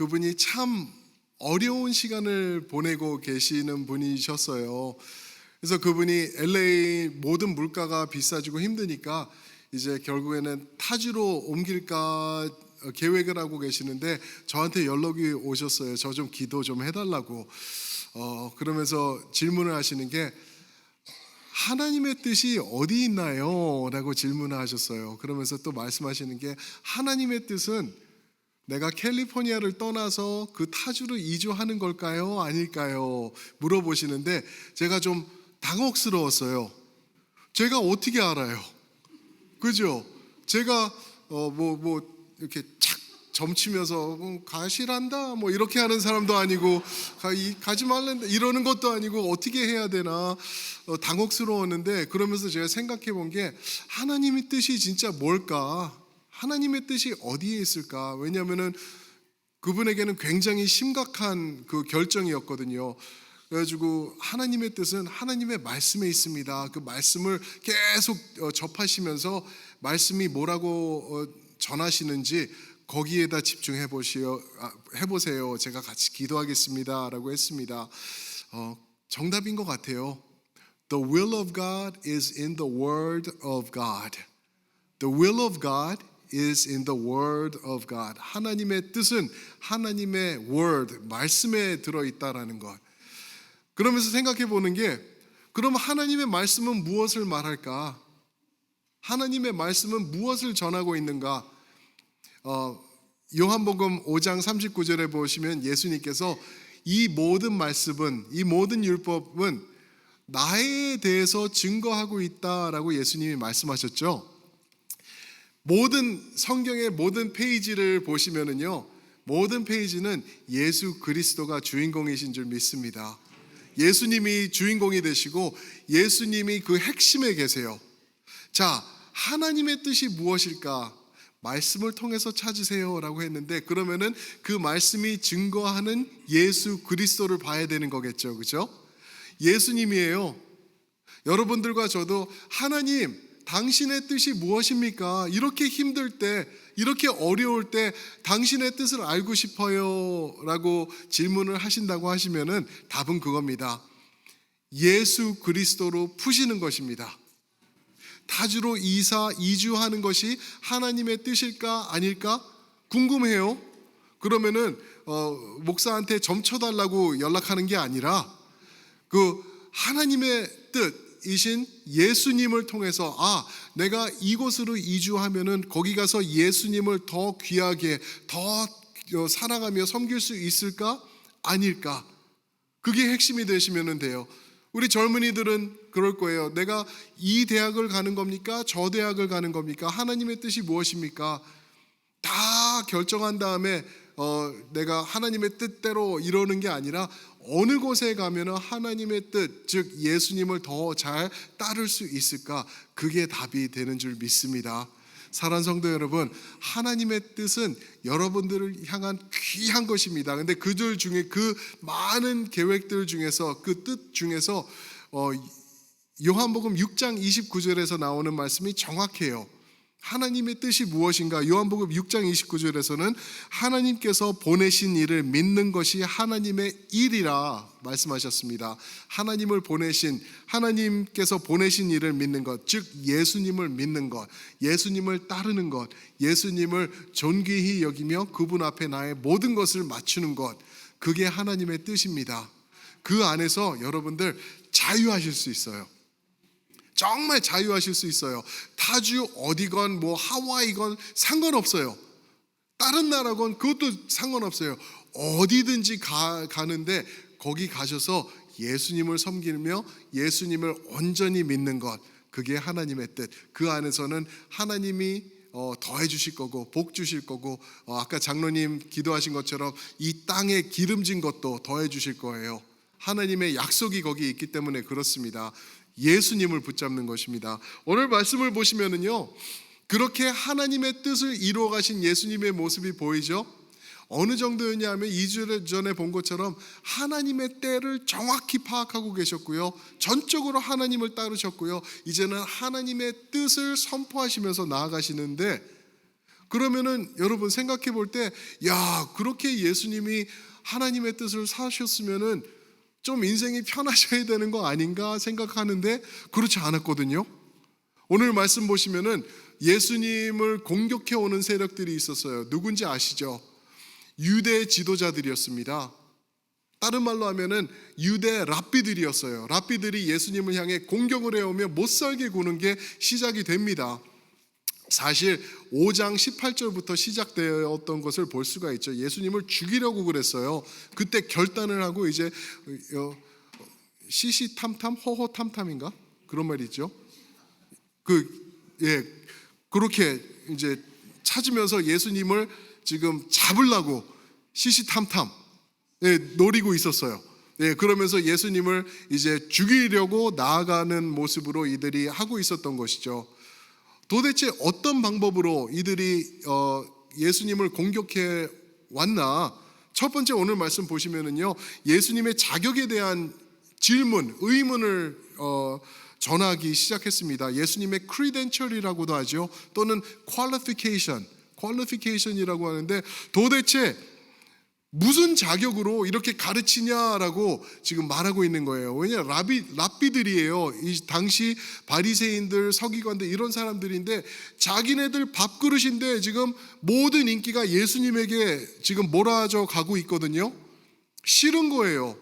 그분이 참 어려운 시간을 보내고 계시는 분이셨어요. 그래서 그분이 LA 모든 물가가 비싸지고 힘드니까 이제 결국에는 타주로 옮길까 계획을 하고 계시는데 저한테 연락이 오셨어요. 저 좀 기도 좀 해달라고. 어, 그러면서 질문을 하시는 게 하나님의 뜻이 어디 있나요? 라고 질문을 하셨어요. 그러면서 또 말씀하시는 게 하나님의 뜻은 내가 캘리포니아를 떠나서 그 타주로 이주하는 걸까요? 아닐까요? 물어보시는데 제가 좀 당혹스러웠어요. 제가 어떻게 알아요? 그죠? 제가 어 뭐뭐 이렇게 착 점치면서 음, 가시란다 뭐 이렇게 하는 사람도 아니고 가, 이, 가지 말란다 이러는 것도 아니고 어떻게 해야 되나 어, 당혹스러웠는데 그러면서 제가 생각해 본 게 하나님의 뜻이 진짜 뭘까? 하나님의 뜻이 어디에 있을까? 왜냐하면은 그분에게는 굉장히 심각한 그 결정이었거든요. 그래가지고 하나님의 뜻은 하나님의 말씀에 있습니다. 그 말씀을 계속 어, 접하시면서 말씀이 뭐라고 어, 전하시는지 거기에다 집중해 보시오 해보세요. 제가 같이 기도하겠습니다라고 했습니다. 어, 정답인 것 같아요. The will of God is in the Word of God. The will of God is in the Word of God. 하나님의 뜻은 하나님의 Word, 말씀에 들어 있다라는 것. 그러면서 생각해 보는 게, 그럼 하나님의 말씀은 무엇을 말할까? 하나님의 말씀은 무엇을 전하고 있는가? 어, 요한복음 5장 39절에 보시면 예수님께서 이 모든 말씀은 이 모든 율법은 나에 대해서 증거하고 있다라고 예수님이 말씀하셨죠. 모든 성경의 모든 페이지를 보시면은요. 모든 페이지는 예수 그리스도가 주인공이신 줄 믿습니다. 예수님이 주인공이 되시고 예수님이 그 핵심에 계세요. 자, 하나님의 뜻이 무엇일까? 말씀을 통해서 찾으세요라고 했는데 그러면은 그 말씀이 증거하는 예수 그리스도를 봐야 되는 거겠죠. 그죠? 예수님이에요. 여러분들과 저도 하나님 당신의 뜻이 무엇입니까? 이렇게 힘들 때, 이렇게 어려울 때 당신의 뜻을 알고 싶어요. 라고 질문을 하신다고 하시면은 답은 그겁니다. 예수 그리스도로 푸시는 것입니다. 타주로 이사, 이주하는 것이 하나님의 뜻일까? 아닐까? 궁금해요. 그러면은, 어, 목사한테 점 쳐달라고 연락하는 게 아니라 그 하나님의 뜻 이신 예수님을 통해서 아 내가 이곳으로 이주하면은 거기 가서 예수님을 더 귀하게 더 사랑하며 섬길 수 있을까 아닐까 그게 핵심이 되시면 돼요. 우리 젊은이들은 그럴 거예요. 내가 이 대학을 가는 겁니까? 저 대학을 가는 겁니까? 하나님의 뜻이 무엇입니까? 다 결정한 다음에 어, 내가 하나님의 뜻대로 이러는 게 아니라 어느 곳에 가면은 하나님의 뜻, 즉 예수님을 더 잘 따를 수 있을까? 그게 답이 되는 줄 믿습니다. 사랑 성도 여러분, 하나님의 뜻은 여러분들을 향한 귀한 것입니다. 근데 그들 중에 그 많은 계획들 중에서 그 뜻 중에서 어, 요한복음 6장 29절에서 나오는 말씀이 정확해요. 하나님의 뜻이 무엇인가? 요한복음 6장 29절에서는 하나님께서 보내신 일을 믿는 것이 하나님의 일이라 말씀하셨습니다. 하나님을 보내신 하나님께서 보내신 일을 믿는 것, 즉 예수님을 믿는 것, 예수님을 따르는 것, 예수님을 존귀히 여기며 그분 앞에 나의 모든 것을 맞추는 것, 그게 하나님의 뜻입니다. 그 안에서 여러분들 자유하실 수 있어요. 정말 자유하실 수 있어요. 타주 어디건 뭐 하와이건 상관없어요. 다른 나라건 그것도 상관없어요. 어디든지 가, 가는데 거기 가셔서 예수님을 섬기며 예수님을 온전히 믿는 것 그게 하나님의 뜻. 그 안에서는 하나님이 어, 더해 주실 거고 복 주실 거고 어, 아까 장로님 기도하신 것처럼 이 땅에 기름진 것도 더해 주실 거예요. 하나님의 약속이 거기 있기 때문에 그렇습니다. 예수님을 붙잡는 것입니다. 오늘 말씀을 보시면은요. 그렇게 하나님의 뜻을 이루어 가신 예수님의 모습이 보이죠? 어느 정도였냐 하면 2주 전에 본 것처럼 하나님의 때를 정확히 파악하고 계셨고요. 전적으로 하나님을 따르셨고요. 이제는 하나님의 뜻을 선포하시면서 나아가시는데 그러면은 여러분 생각해 볼 때, 야, 그렇게 예수님이 하나님의 뜻을 사셨으면은 좀 인생이 편하셔야 되는 거 아닌가 생각하는데 그렇지 않았거든요. 오늘 말씀 보시면은 예수님을 공격해 오는 세력들이 있었어요. 누군지 아시죠? 유대 지도자들이었습니다. 다른 말로 하면은 유대 랍비들이었어요. 랍비들이 예수님을 향해 공격을 해오며 못 살게 구는 게 시작이 됩니다. 사실 5장 18절부터 시작되었던 것을 볼 수가 있죠. 예수님을 죽이려고 그랬어요. 그때 결단을 하고 이제 어, 시시탐탐 허허탐탐인가 그런 말이 있죠. 그 예 그렇게 이제 찾으면서 예수님을 지금 잡으려고 시시탐탐 예, 노리고 있었어요. 예, 그러면서 예수님을 이제 죽이려고 나아가는 모습으로 이들이 하고 있었던 것이죠. 도대체 어떤 방법으로 이들이 어, 예수님을 공격해 왔나? 첫 번째 오늘 말씀 보시면은요, 예수님의 자격에 대한 질문, 의문을 어, 전하기 시작했습니다. 예수님의 credential이라고도 하죠. 또는 qualification, qualification이라고 하는데 도대체 무슨 자격으로 이렇게 가르치냐라고 지금 말하고 있는 거예요. 왜냐 라비 랍비들이에요. 이 당시 바리새인들, 서기관들 이런 사람들인데 자기네들 밥그릇인데 지금 모든 인기가 예수님에게 지금 몰아져 가고 있거든요. 싫은 거예요.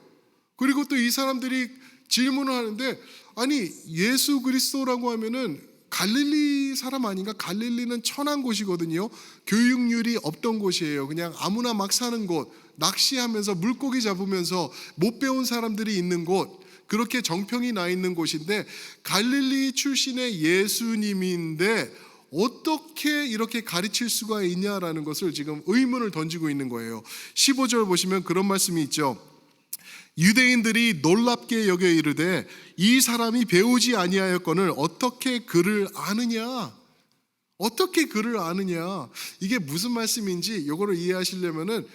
그리고 또 이 사람들이 질문을 하는데 아니 예수 그리스도라고 하면은 갈릴리 사람 아닌가? 갈릴리는 천한 곳이거든요. 교육률이 없던 곳이에요. 그냥 아무나 막 사는 곳, 낚시하면서 물고기 잡으면서 못 배운 사람들이 있는 곳, 그렇게 정평이 나 있는 곳인데 갈릴리 출신의 예수님인데 어떻게 이렇게 가르칠 수가 있냐라는 것을 지금 의문을 던지고 있는 거예요. 15절 보시면 그런 말씀이 있죠. 유대인들이 놀랍게 여겨 이르되 이 사람이 배우지 아니하였거늘 어떻게 그를 아느냐? 어떻게 그를 아느냐? 이게 무슨 말씀인지 요거를 이해하시려면은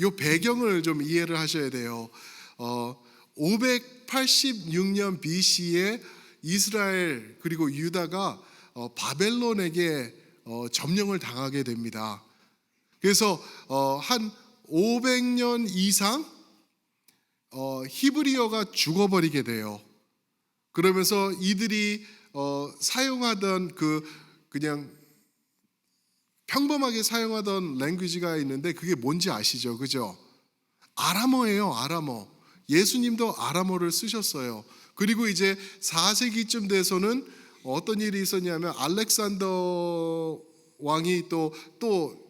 요 배경을 좀 이해를 하셔야 돼요. 어, 586년 BC에 이스라엘 그리고 유다가 어, 바벨론에게 어, 점령을 당하게 됩니다. 그래서 어, 한 500년 이상 어, 히브리어가 죽어버리게 돼요. 그러면서 이들이 어, 사용하던 그 그냥 평범하게 사용하던 랭귀지가 있는데 그게 뭔지 아시죠? 그죠? 아람어예요, 아람어. 예수님도 아람어를 쓰셨어요. 그리고 이제 4세기쯤 돼서는 어떤 일이 있었냐면 알렉산더 왕이 또 또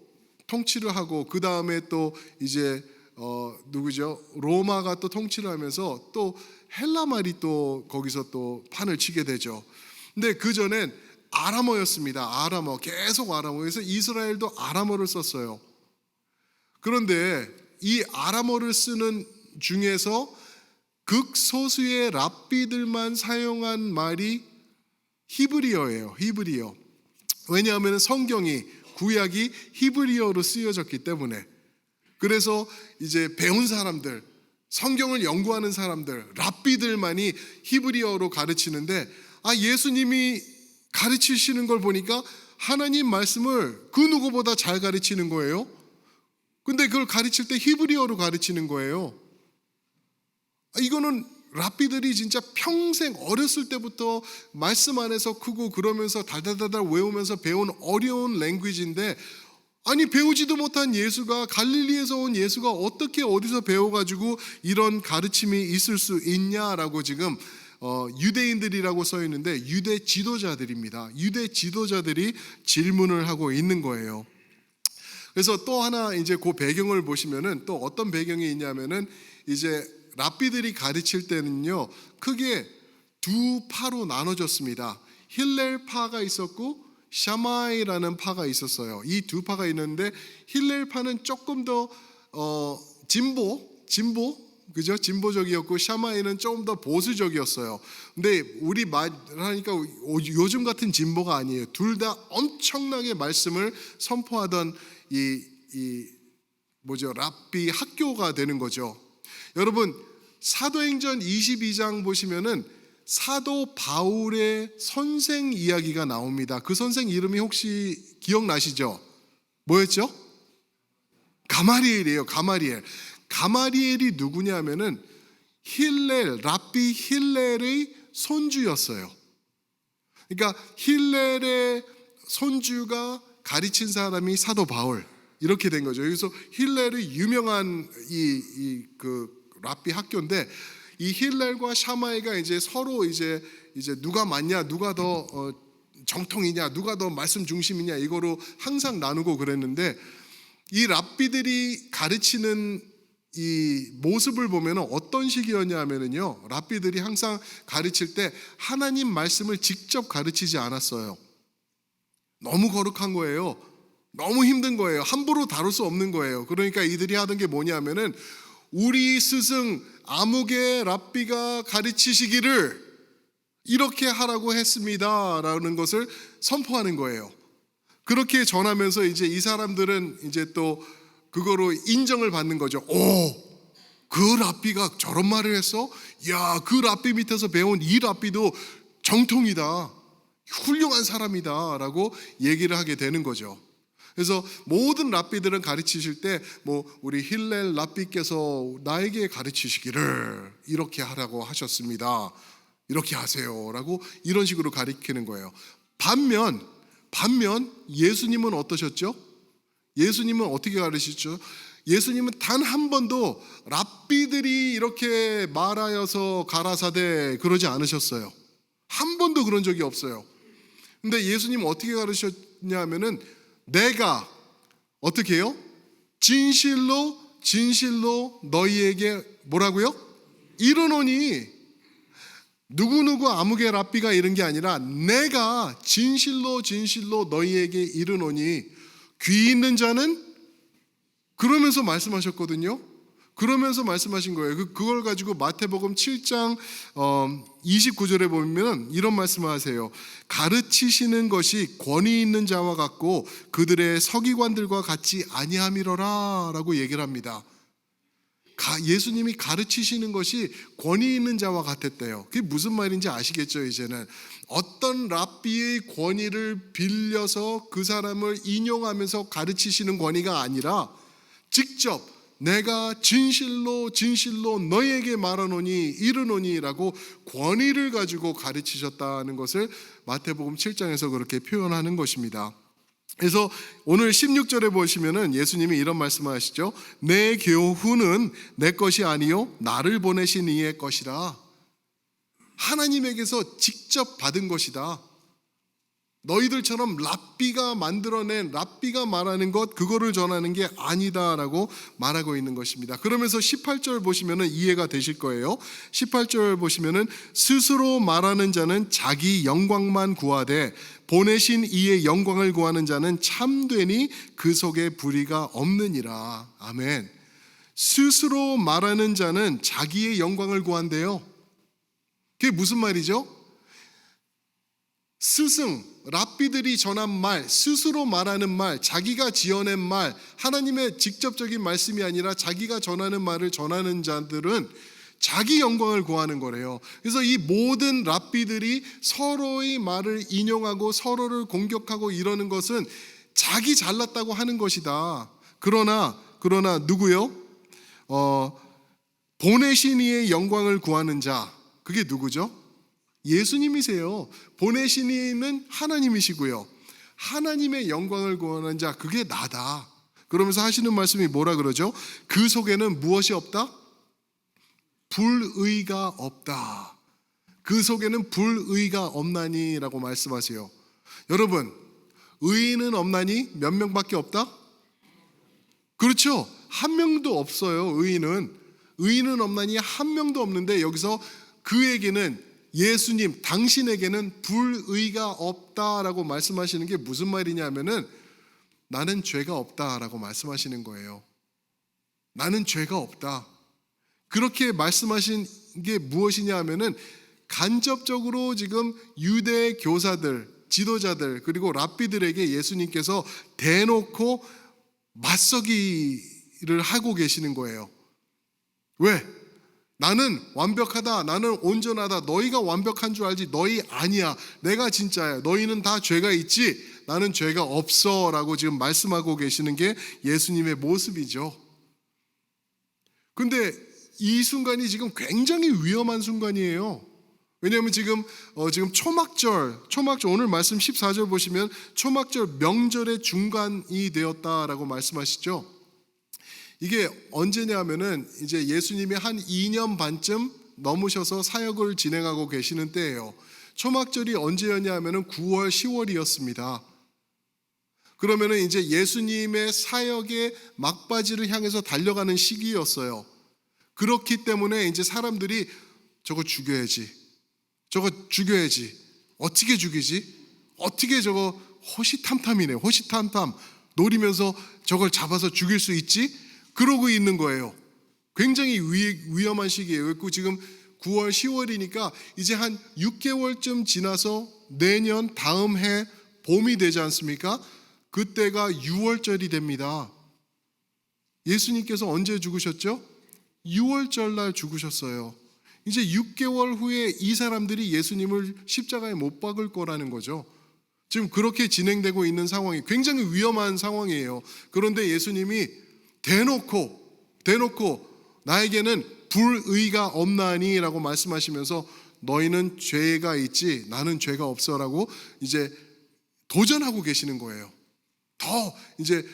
통치를 하고 그 다음에 또 이제 어 누구죠? 로마가 또 통치를 하면서 또 헬라 말이 또 거기서 또 판을 치게 되죠. 근데 그 전엔 아람어였습니다. 아람어 계속 아람어. 그래서 이스라엘도 아람어를 썼어요. 그런데 이 아람어를 쓰는 중에서 극소수의 랍비들만 사용한 말이 히브리어예요. 히브리어. 왜냐하면 성경이 구약이 히브리어로 쓰여졌기 때문에 그래서 이제 배운 사람들, 성경을 연구하는 사람들, 랍비들만이 히브리어로 가르치는데 아 예수님이 가르치시는 걸 보니까 하나님 말씀을 그 누구보다 잘 가르치는 거예요. 근데 그걸 가르칠 때 히브리어로 가르치는 거예요. 아, 이거는 랍비들이 진짜 평생 어렸을 때부터 말씀 안에서 크고 그러면서 달달달달 외우면서 배운 어려운 랭귀지인데 아니 배우지도 못한 예수가 갈릴리에서 온 예수가 어떻게 어디서 배워가지고 이런 가르침이 있을 수 있냐라고 지금 어, 유대인들이라고 써 있는데 유대 지도자들입니다. 유대 지도자들이 질문을 하고 있는 거예요. 그래서 또 하나 이제 그 배경을 보시면은 또 어떤 배경이 있냐면은 이제 랍비들이 가르칠 때는요 크게 두 파로 나눠졌습니다. 힐렐파가 있었고 샤마이라는 파가 있었어요. 이 두 파가 있는데 힐렐 파는 조금 더 어, 진보, 진보, 그죠? 진보적이었고 샤마이는 조금 더 보수적이었어요. 근데 우리 말하니까 요즘 같은 진보가 아니에요. 둘 다 엄청나게 말씀을 선포하던 이, 이 뭐죠? 랍비 학교가 되는 거죠. 여러분 사도행전 22장 보시면은 사도 바울의 선생 이야기가 나옵니다. 그 선생 이름이 혹시 기억나시죠? 뭐였죠? 가마리엘이에요. 가마리엘. 가마리엘이 누구냐면은 힐렐 랍비 힐렐의 손주였어요. 그러니까 힐렐의 손주가 가르친 사람이 사도 바울 이렇게 된 거죠. 여기서 힐렐의 유명한 이 그 랍비 학교인데 이 힐렐과 샤마이가 이제 서로 이제 이제 누가 맞냐 누가 더 어, 정통이냐 누가 더 말씀 중심이냐 이거로 항상 나누고 그랬는데 이 랍비들이 가르치는 이 모습을 보면 어떤 식이었냐면은요 랍비들이 항상 가르칠 때 하나님 말씀을 직접 가르치지 않았어요. 너무 거룩한 거예요. 너무 힘든 거예요. 함부로 다룰 수 없는 거예요. 그러니까 이들이 하던 게 뭐냐면은 우리 스승 아무개 랍비가 가르치시기를 이렇게 하라고 했습니다 라는 것을 선포하는 거예요. 그렇게 전하면서 이제 이 사람들은 이제 또 그거로 인정을 받는 거죠. 오, 그 랍비가 저런 말을 했어? 야, 그 랍비 밑에서 배운 이 랍비도 정통이다. 훌륭한 사람이다 라고 얘기를 하게 되는 거죠. 그래서 모든 랍비들은 가르치실 때 뭐 우리 힐렐 랍비께서 나에게 가르치시기를 이렇게 하라고 하셨습니다. 이렇게 하세요라고 이런 식으로 가르치는 거예요. 반면 반면 예수님은 어떠셨죠? 예수님은 어떻게 가르치죠? 예수님은 단 한 번도 랍비들이 이렇게 말하여서 가라사대 그러지 않으셨어요. 한 번도 그런 적이 없어요. 근데 예수님은 어떻게 가르쳤냐면은 내가 어떻게 해요? 진실로 진실로 너희에게 뭐라고요? 이르노니 누구누구 아무개 랍비가 이런 게 아니라 내가 진실로 진실로 너희에게 이르노니 귀 있는 자는 그러면서 말씀하셨거든요. 그러면서 말씀하신 거예요. 그, 그걸 가지고 마태복음 7장 어, 29절에 보면 이런 말씀을 하세요. 가르치시는 것이 권위 있는 자와 같고 그들의 서기관들과 같지 아니함이로라라고 얘기를 합니다. 가, 예수님이 가르치시는 것이 권위 있는 자와 같았대요. 그게 무슨 말인지 아시겠죠, 이제는. 어떤 랍비의 권위를 빌려서 그 사람을 인용하면서 가르치시는 권위가 아니라 직접 내가 진실로 진실로 너에게 말하노니 이르노니라고 권위를 가지고 가르치셨다는 것을 마태복음 7장에서 그렇게 표현하는 것입니다. 그래서 오늘 16절에 보시면은 예수님이 이런 말씀을 하시죠. 내 교훈은 내 것이 아니요 나를 보내신 이의 것이라. 하나님에게서 직접 받은 것이다. 너희들처럼 랍비가 만들어낸 랍비가 말하는 것 그거를 전하는 게 아니다라고 말하고 있는 것입니다. 그러면서 18절 보시면은 이해가 되실 거예요. 18절 보시면은 스스로 말하는 자는 자기 영광만 구하되 보내신 이의 영광을 구하는 자는 참되니 그 속에 불의가 없느니라. 아멘. 스스로 말하는 자는 자기의 영광을 구한대요. 그게 무슨 말이죠? 스승, 랍비들이 전한 말, 스스로 말하는 말, 자기가 지어낸 말, 하나님의 직접적인 말씀이 아니라 자기가 전하는 말을 전하는 자들은 자기 영광을 구하는 거래요. 그래서 이 모든 랍비들이 서로의 말을 인용하고 서로를 공격하고 이러는 것은 자기 잘났다고 하는 것이다. 그러나 그러나 누구요? 어, 보내신 이의 영광을 구하는 자. 그게 누구죠? 예수님이세요. 보내신 이는 하나님이시고요. 하나님의 영광을 구하는 자 그게 나다. 그러면서 하시는 말씀이 뭐라 그러죠? 그 속에는 무엇이 없다? 불의가 없다. 그 속에는 불의가 없나니라고 말씀하세요. 여러분, 의인은 없나니 몇 명밖에 없다? 그렇죠. 한 명도 없어요. 의인은 의인은 없나니 한 명도 없는데 여기서 그에게는 예수님 당신에게는 불의가 없다라고 말씀하시는 게 무슨 말이냐면은 나는 죄가 없다라고 말씀하시는 거예요. 나는 죄가 없다. 그렇게 말씀하신 게 무엇이냐 하면은 간접적으로 지금 유대 교사들, 지도자들 그리고 랍비들에게 예수님께서 대놓고 맞서기를 하고 계시는 거예요. 왜? 나는 완벽하다. 나는 온전하다. 너희가 완벽한 줄 알지. 너희 아니야. 내가 진짜야. 너희는 다 죄가 있지. 나는 죄가 없어 라고 지금 말씀하고 계시는 게 예수님의 모습이죠. 근데 이 순간이 지금 굉장히 위험한 순간이에요. 왜냐하면 지금 어, 지금 초막절, 초막절 오늘 말씀 14절 보시면 초막절 명절의 중간이 되었다라고 말씀하시죠. 이게 언제냐면은 이제 예수님이 한 2년 반쯤 넘으셔서 사역을 진행하고 계시는 때예요. 초막절이 언제였냐면은 9월, 10월이었습니다. 그러면은 이제 예수님의 사역의 막바지를 향해서 달려가는 시기였어요. 그렇기 때문에 이제 사람들이 저거 죽여야지. 저거 죽여야지. 어떻게 죽이지? 어떻게 저거 호시탐탐이네. 호시탐탐 노리면서 저걸 잡아서 죽일 수 있지? 그러고 있는 거예요. 굉장히 위, 위험한 시기예요. 그리고 지금 9월, 10월이니까 이제 한 6개월쯤 지나서 내년 다음 해 봄이 되지 않습니까? 그때가 6월절이 됩니다. 예수님께서 언제 죽으셨죠? 6월절 날 죽으셨어요. 이제 6개월 후에 이 사람들이 예수님을 십자가에 못 박을 거라는 거죠. 지금 그렇게 진행되고 있는 상황이 굉장히 위험한 상황이에요. 그런데 예수님이 대놓고 대놓고 나에게는 불의가 없나니라고 말씀하시면서 너희는 죄가 있지 나는 죄가 없어라고 이제 도전하고 계시는 거예요. 더 이제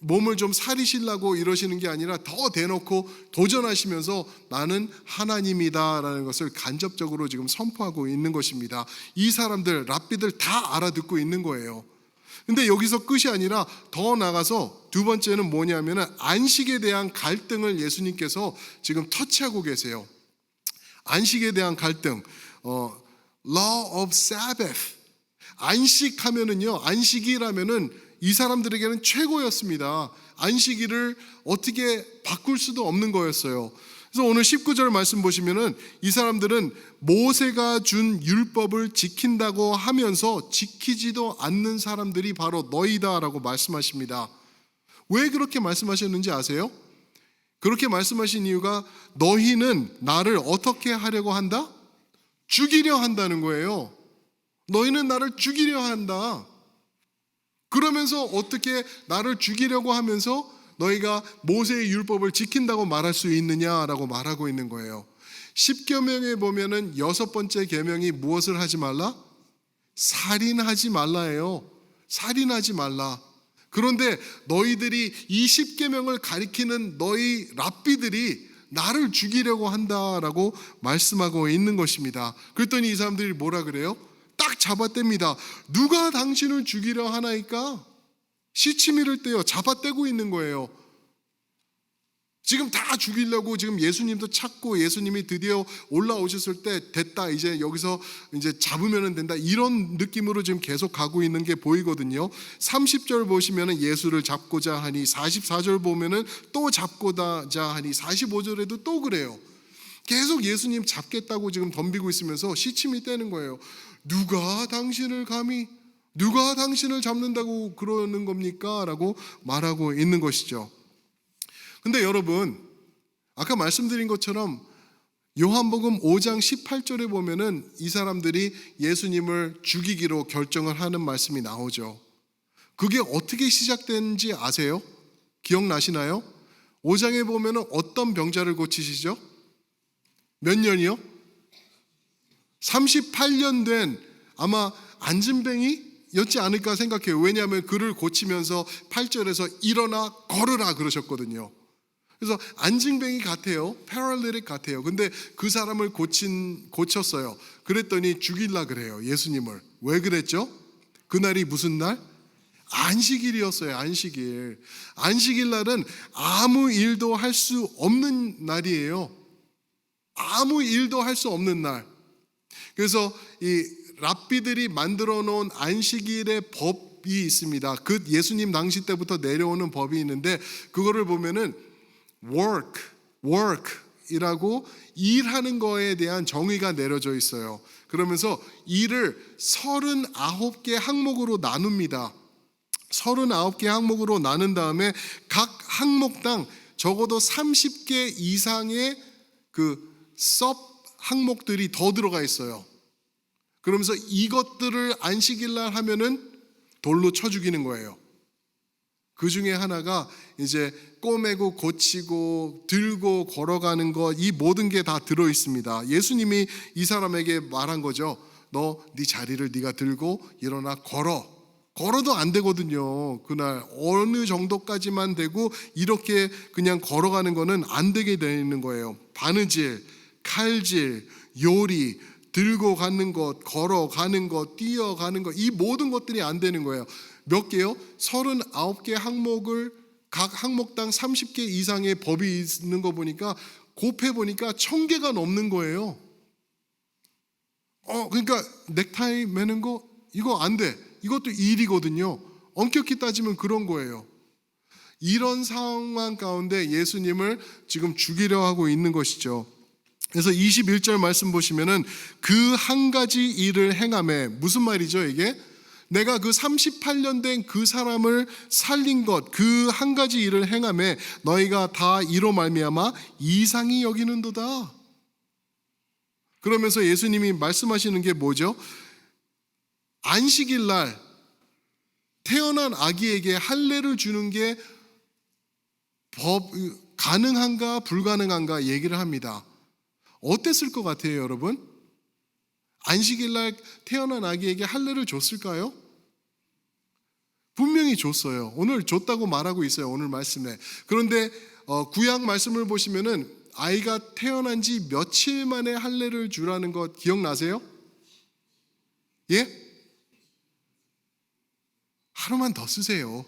몸을 좀 사리시려고 이러시는 게 아니라 더 대놓고 도전하시면서 나는 하나님이다라는 것을 간접적으로 지금 선포하고 있는 것입니다. 이 사람들 랍비들 다 알아듣고 있는 거예요. 근데 여기서 끝이 아니라 더 나가서 두 번째는 뭐냐면은 안식에 대한 갈등을 예수님께서 지금 터치하고 계세요. 안식에 대한 갈등, 어, law of Sabbath. 안식하면은요, 안식이라면은 이 사람들에게는 최고였습니다. 안식일을 어떻게 바꿀 수도 없는 거였어요. 그래서 오늘 19절 말씀 보시면은 이 사람들은 모세가 준 율법을 지킨다고 하면서 지키지도 않는 사람들이 바로 너희다라고 말씀하십니다. 왜 그렇게 말씀하셨는지 아세요? 그렇게 말씀하신 이유가 너희는 나를 어떻게 하려고 한다? 죽이려 한다는 거예요. 너희는 나를 죽이려 한다. 그러면서 어떻게 나를 죽이려고 하면서 너희가 모세의 율법을 지킨다고 말할 수 있느냐라고 말하고 있는 거예요. 10계명에 보면은 여섯 번째 계명이 무엇을 하지 말라? 살인하지 말라예요. 살인하지 말라. 그런데 너희들이 이 10계명을 가리키는 너희 랍비들이 나를 죽이려고 한다라고 말씀하고 있는 것입니다. 그랬더니 이 사람들이 뭐라 그래요? 딱 잡아뗍니다. 누가 당신을 죽이려 하나이까? 시치미를 떼어 잡아떼고 있는 거예요. 지금 다 죽이려고 지금 예수님도 찾고 예수님이 드디어 올라오셨을 때 됐다 이제 여기서 이제 잡으면 된다 이런 느낌으로 지금 계속 가고 있는 게 보이거든요. 30절 보시면은 예수를 잡고자 하니 44절 보면은 또 잡고자 하니 45절에도 또 그래요. 계속 예수님 잡겠다고 지금 덤비고 있으면서 시침이 떼는 거예요. 누가 당신을 감히 누가 당신을 잡는다고 그러는 겁니까? 라고 말하고 있는 것이죠. 근데 여러분, 아까 말씀드린 것처럼 요한복음 5장 18절에 보면은 이 사람들이 예수님을 죽이기로 결정을 하는 말씀이 나오죠. 그게 어떻게 시작된지 아세요? 기억나시나요? 5장에 보면은 어떤 병자를 고치시죠? 몇 년이요? 38년 된 아마 안진뱅이 였지 않을까 생각해요. 왜냐하면 그를 고치면서 8절에서 일어나 걸으라 그러셨거든요. 그래서 안징뱅이 같아요. 패럴리릭 같아요. 근데 그 사람을 고친 고쳤어요. 그랬더니 죽일라 그래요. 예수님을. 왜 그랬죠? 그날이 무슨 날? 안식일이었어요. 안식일. 안식일 날은 아무 일도 할 수 없는 날이에요. 아무 일도 할 수 없는 날. 그래서 이 랍비들이 만들어 놓은 안식일의 법이 있습니다. 그 예수님 당시 때부터 내려오는 법이 있는데 그거를 보면은 work, work이라고 일하는 거에 대한 정의가 내려져 있어요. 그러면서 일을 39개 항목으로 나눕니다. 39개 항목으로 나눈 다음에 각 항목당 적어도 30개 이상의 그 섭 항목들이 더 들어가 있어요. 그러면서 이것들을 안식일 날 하면은 돌로 쳐 죽이는 거예요. 그 중에 하나가 이제 꼬매고 고치고 들고 걸어가는 것 이 모든 게 다 들어 있습니다. 예수님이 이 사람에게 말한 거죠. 너 네 자리를 네가 들고 일어나 걸어. 걸어도 안 되거든요. 그날 어느 정도까지만 되고 이렇게 그냥 걸어가는 거는 안 되게 되는 거예요. 바느질, 칼질, 요리, 들고 가는 것, 걸어가는 것, 뛰어가는 것, 이 모든 것들이 안 되는 거예요. 몇 개요? 39개 항목을 각 항목당 30개 이상의 법이 있는 거 보니까 곱해 보니까 1000개가 넘는 거예요. 어, 그러니까 넥타이 매는 거 이거 안 돼. 이것도 일이거든요. 엄격히 따지면 그런 거예요. 이런 상황 가운데 예수님을 지금 죽이려 하고 있는 것이죠. 그래서 21절 말씀 보시면은 그 한 가지 일을 행함에 무슨 말이죠, 이게? 내가 그 38년 된 그 사람을 살린 것 그 한 가지 일을 행함에 너희가 다 이로 말미암아 이상히 여기는도다. 그러면서 예수님이 말씀하시는 게 뭐죠? 안식일 날 태어난 아기에게 할례를 주는 게 법 가능한가 불가능한가 얘기를 합니다. 어땠을 것 같아요, 여러분? 안식일 날 태어난 아기에게 할례를 줬을까요? 분명히 줬어요. 오늘 줬다고 말하고 있어요. 오늘 말씀에. 그런데 어, 구약 말씀을 보시면은 아이가 태어난 지 며칠 만에 할례를 주라는 것 기억나세요? 예? 하루만 더 쓰세요.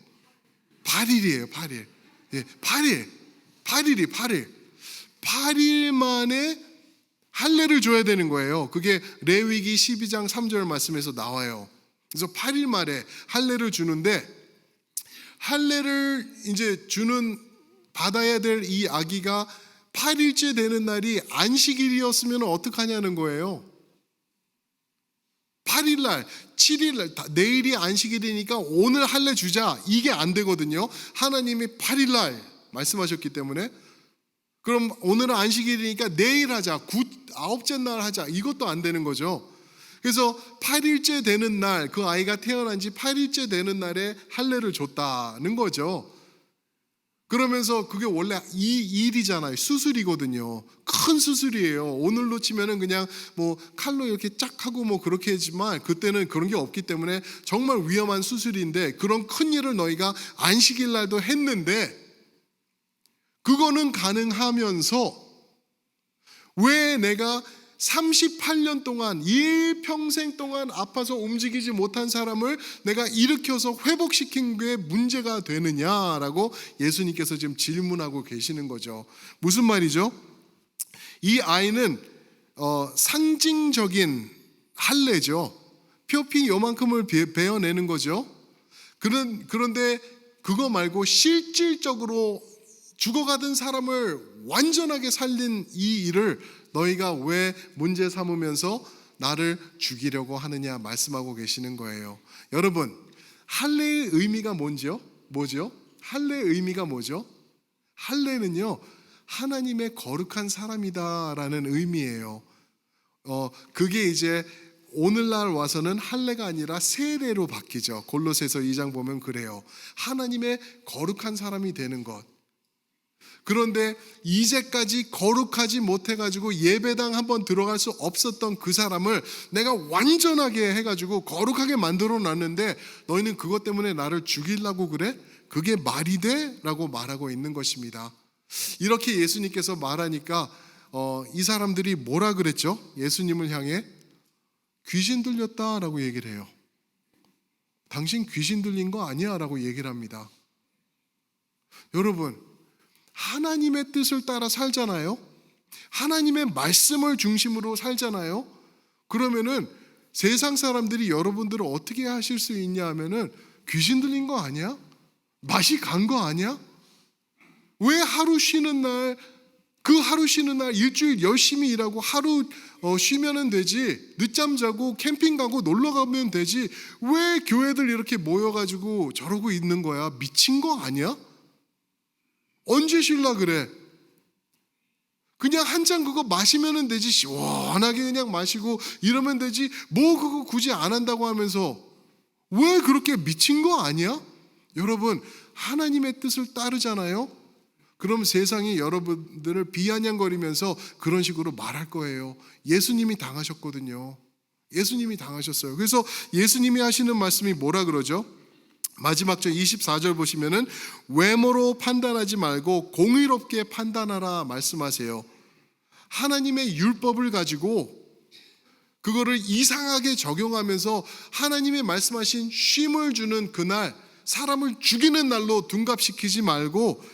8일이에요, 8일. 예, 8일. 8일이 8일. 8일 만에 할례를 줘야 되는 거예요. 그게 레위기 12장 3절 말씀에서 나와요. 그래서 8일 만에 할례를 주는데 할례를 이제 주는 받아야 될 이 아기가 8일째 되는 날이 안식일이었으면 어떡하냐는 거예요. 8일 날, 7일 날, 다- 내일이 안식일이니까 오늘 할례 주자. 이게 안 되거든요. 하나님이 8일 날 말씀하셨기 때문에 그럼 오늘은 안식일이니까 내일 하자. 구, 아홉째 날 하자. 이것도 안 되는 거죠. 그래서 8일째 되는 날, 그 아이가 태어난 지 8일째 되는 날에 할례를 줬다는 거죠. 그러면서 그게 원래 이 일이잖아요. 수술이거든요. 큰 수술이에요. 오늘로 치면은 그냥 뭐 칼로 이렇게 짝 하고 뭐 그렇게 했지만 그때는 그런 게 없기 때문에 정말 위험한 수술인데 그런 큰 일을 너희가 안식일 날도 했는데 그거는 가능하면서 왜 내가 38년 동안 일평생 동안 아파서 움직이지 못한 사람을 내가 일으켜서 회복시킨 게 문제가 되느냐라고 예수님께서 지금 질문하고 계시는 거죠. 무슨 말이죠? 이 아이는 어, 상징적인 할례죠. 표피 요만큼을 배- 베어내는 거죠. 그런 그런데 그거 말고 실질적으로 죽어가던 사람을 완전하게 살린 이 일을 너희가 왜 문제 삼으면서 나를 죽이려고 하느냐 말씀하고 계시는 거예요. 여러분, 할례의 의미가 뭔지요? 뭐죠? 할례의 의미가 뭐죠? 할례는요. 하나님의 거룩한 사람이다라는 의미예요. 어, 그게 이제 오늘날 와서는 할례가 아니라 세례로 바뀌죠. 골로새서 2장 보면 그래요. 하나님의 거룩한 사람이 되는 것. 그런데 이제까지 거룩하지 못해가지고 예배당 한번 들어갈 수 없었던 그 사람을 내가 완전하게 해가지고 거룩하게 만들어 놨는데 너희는 그것 때문에 나를 죽이려고 그래? 그게 말이 돼? 라고 말하고 있는 것입니다. 이렇게 예수님께서 말하니까 어, 이 사람들이 뭐라 그랬죠? 예수님을 향해 귀신 들렸다라고 얘기를 해요. 당신 귀신 들린 거 아니야? 라고 얘기를 합니다. 여러분, 하나님의 뜻을 따라 살잖아요. 하나님의 말씀을 중심으로 살잖아요. 그러면은 세상 사람들이 여러분들을 어떻게 하실 수 있냐 하면은 귀신 들린 거 아니야? 맛이 간 거 아니야? 왜 하루 쉬는 날, 그 하루 쉬는 날 일주일 열심히 일하고 하루 어, 쉬면은 되지. 늦잠 자고 캠핑 가고 놀러 가면 되지. 왜 교회들 이렇게 모여가지고 저러고 있는 거야? 미친 거 아니야? 언제 쉴라 그래? 그냥 한 잔 그거 마시면 되지 시원하게 그냥 마시고 이러면 되지 뭐 그거 굳이 안 한다고 하면서 왜 그렇게 미친 거 아니야? 여러분, 하나님의 뜻을 따르잖아요? 그럼 세상이 여러분들을 비아냥거리면서 그런 식으로 말할 거예요. 예수님이 당하셨거든요. 예수님이 당하셨어요. 그래서 예수님이 하시는 말씀이 뭐라 그러죠? 마지막 절 24절 보시면은 외모로 판단하지 말고 공의롭게 판단하라 말씀하세요. 하나님의 율법을 가지고 그거를 이상하게 적용하면서 하나님의 말씀하신 쉼을 주는 그날 사람을 죽이는 날로 둔갑시키지 말고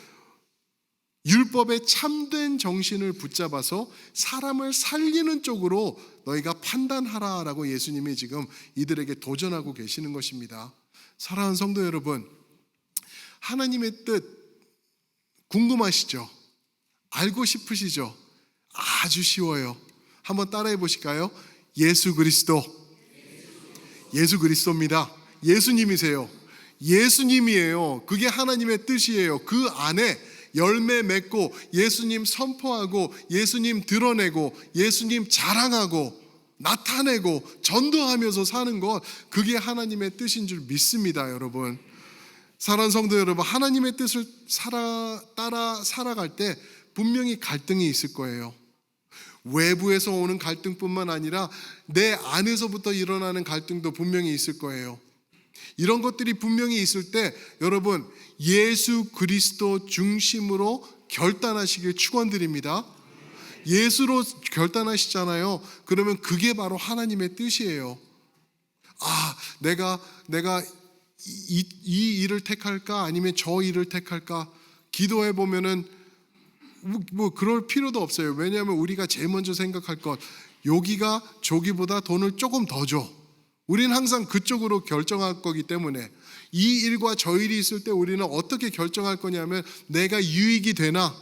율법의 참된 정신을 붙잡아서 사람을 살리는 쪽으로 너희가 판단하라라고 예수님이 지금 이들에게 도전하고 계시는 것입니다. 사랑하는 성도 여러분, 하나님의 뜻 궁금하시죠? 알고 싶으시죠? 아주 쉬워요. 한번 따라해 보실까요? 예수 그리스도. 예수 그리스도입니다. 예수님이세요. 예수님이에요. 그게 하나님의 뜻이에요. 그 안에 열매 맺고 예수님 선포하고 예수님 드러내고 예수님 자랑하고 나타내고 전도하면서 사는 것 그게 하나님의 뜻인 줄 믿습니다, 여러분. 사랑하는 성도 여러분, 하나님의 뜻을 살아 따라 살아갈 때 분명히 갈등이 있을 거예요. 외부에서 오는 갈등뿐만 아니라 내 안에서부터 일어나는 갈등도 분명히 있을 거예요. 이런 것들이 분명히 있을 때 여러분 예수 그리스도 중심으로 결단하시길 축원드립니다. 예수로 결단하시잖아요. 그러면 그게 바로 하나님의 뜻이에요. 아, 내가 내가 이, 이 일을 택할까 아니면 저 일을 택할까 기도해 보면은 뭐, 뭐 그럴 필요도 없어요. 왜냐하면 우리가 제일 먼저 생각할 것 여기가 저기보다 돈을 조금 더 줘. 우리는 항상 그쪽으로 결정할 거기 때문에 이 일과 저 일이 있을 때 우리는 어떻게 결정할 거냐면 내가 유익이 되나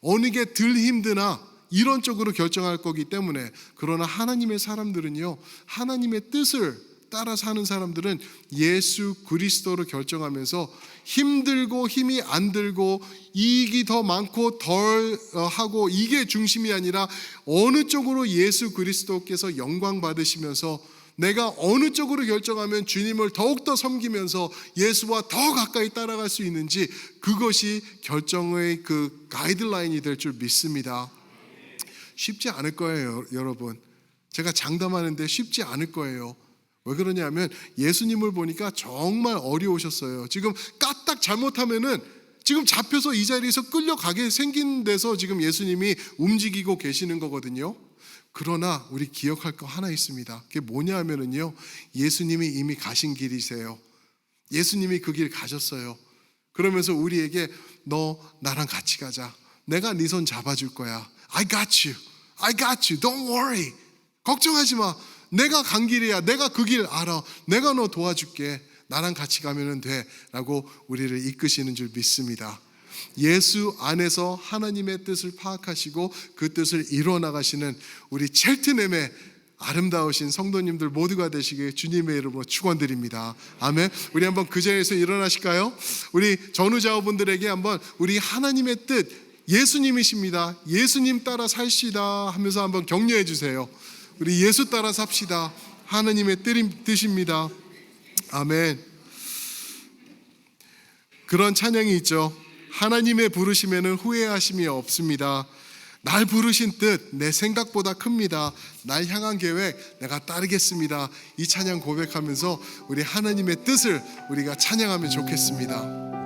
어느 게 덜 힘드나 이런 쪽으로 결정할 거기 때문에 그러나 하나님의 사람들은요 하나님의 뜻을 따라 사는 사람들은 예수 그리스도로 결정하면서 힘들고 힘이 안 들고 이익이 더 많고 덜 어, 하고 이게 중심이 아니라 어느 쪽으로 예수 그리스도께서 영광 받으시면서 내가 어느 쪽으로 결정하면 주님을 더욱더 섬기면서 예수와 더 가까이 따라갈 수 있는지 그것이 결정의 그 가이드라인이 될 줄 믿습니다. 쉽지 않을 거예요, 여러분. 제가 장담하는데 쉽지 않을 거예요. 왜 그러냐면 예수님을 보니까 정말 어려우셨어요. 지금 까딱 잘못하면은 지금 잡혀서 이 자리에서 끌려가게 생긴 데서 지금 예수님이 움직이고 계시는 거거든요. 그러나 우리 기억할 거 하나 있습니다. 그게 뭐냐 하면은요. 예수님이 이미 가신 길이세요. 예수님이 그 길 가셨어요. 그러면서 우리에게 너 나랑 같이 가자. 내가 네 손 잡아줄 거야. I got you. I got you. Don't worry. 걱정하지 마. 내가 간 길이야. 내가 그 길 알아. 내가 너 도와줄게. 나랑 같이 가면 돼. 라고 우리를 이끄시는 줄 믿습니다. 예수 안에서 하나님의 뜻을 파악하시고 그 뜻을 이루어 나가시는 우리 첼트넴의 아름다우신 성도님들 모두가 되시길 주님의 이름으로 축원드립니다. 아멘. 우리 한번 그 자리에서 일어나실까요? 우리 전우자분들에게 한번 우리 하나님의 뜻 예수님이십니다. 예수님 따라 살시다 하면서 한번 격려해 주세요. 우리 예수 따라 삽시다. 하나님의 뜻입니다. 아멘. 그런 찬양이 있죠. 하나님의 부르심에는 후회하심이 없습니다. 날 부르신 뜻, 내 생각보다 큽니다. 날 향한 계획, 내가 따르겠습니다. 이 찬양 고백하면서 우리 하나님의 뜻을 우리가 찬양하면 좋겠습니다.